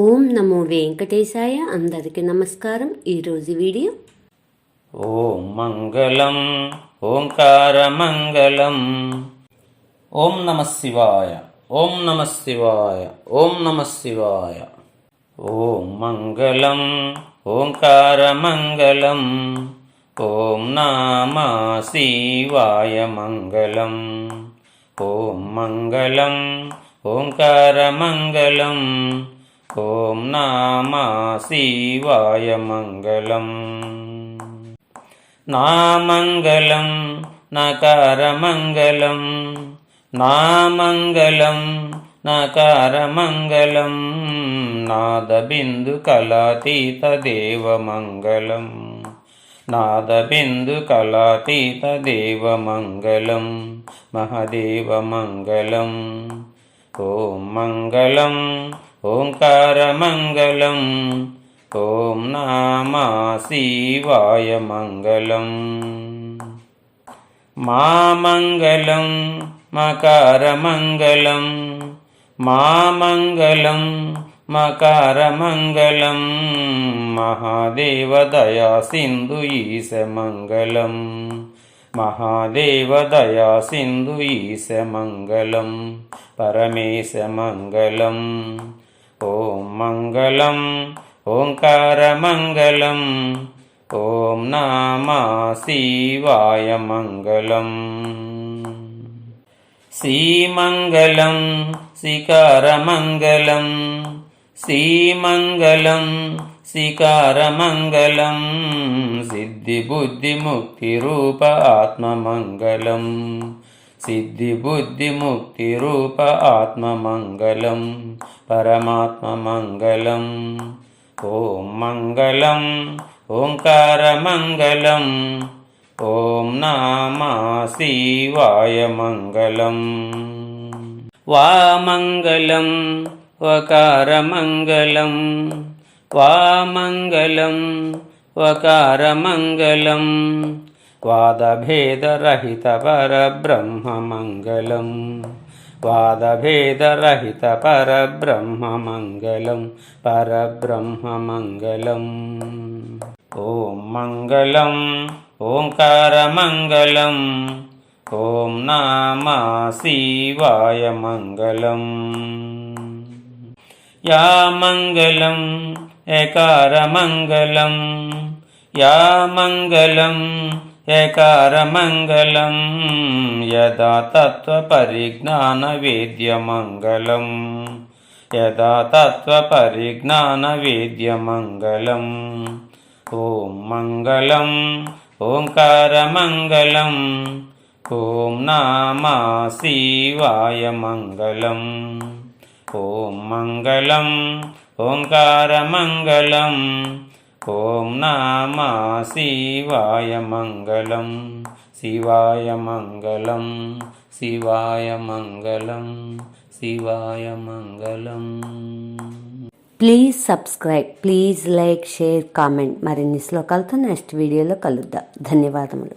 ఓం నమో వెంకటేశాయ అందరికీ నమస్కారం. ఈరోజు వీడియో? ఓం మంగళం ఓంకార మంగళం. ఓం నమ శివాయ ఓం నమ శివాయ ఓం నమ శివాయ. ఓం మంగళం ఓంకార మంగళం. ఓం నామా శివాయ మంగళం. ఓం మంగళం ఓంకార మంగళం. ఓం నామా శివాయ మంగళం. నామంగళం నకారమంగళం. నామంగళం నకారమంగళం. నాదబిందు కళాతీత దేవమంగళం. నాదబిందు కళాతీత దేవమంగళం. మహదేవమంగళం ఓం మంగళం. ఓంకారమంగళం. ఓం నామా శివాయ మంగళం. మామంగళం మకారమంగళం మామంగళం మకారమంగళం మహాదేవదయా సింధు ఈశమంగళం మహాదేవదయా సింధు ఈశమంగళం పరమేశమంగళం ఓం మంగళం ఓంకారమంగళం ఓం నామ శివాయ మంగళం. శ్రీమంగళం శిఖరమంగళం శ్రీమంగళం శిఖరమంగళం సిద్ధిబుద్ధిముక్తిరూప ఆత్మమంగళం సిద్ధిబుద్ధిముక్తిరూప ఆత్మమంగళం పరమాత్మమంగళం ఓం మంగళం ఓంకారమంగళం ఓం నామ శివాయ మంగళం వామంగళం వకారమంగళం వామంగళం వకారమంగళం వాదభేదరహిత పరబ్రహ్మమంగళం వాదభేదరహిత పరబ్రహ్మమంగళం. పరబ్రహ్మమంగళం ఓం మంగళం ఓంకారమంగళం ఓం నామ శివాయ మంగళం. యా మంగళం ఏకారమంగళం యా మంగళం ఏకారమంగళం యదా తత్వపరిజ్ఞానవేద్యమంగళం యదా తత్వపరిజ్ఞానవేద్యమంగళం ఓం మంగళం ఓంకారమంగళం. ఓం నామా శివాయ మంగళం. ఓం మంగళం ఓంకారమంగళం. ఓం నామ శివాయ మంగళం శివాయ మంగళం శివాయ మంగళం శివాయ మంగళం. Please subscribe please like share comment. మరిన్ని శ్లోకాలతో నెక్స్ట్ వీడియోలో కలుద్దాం. ధన్యవాదములు.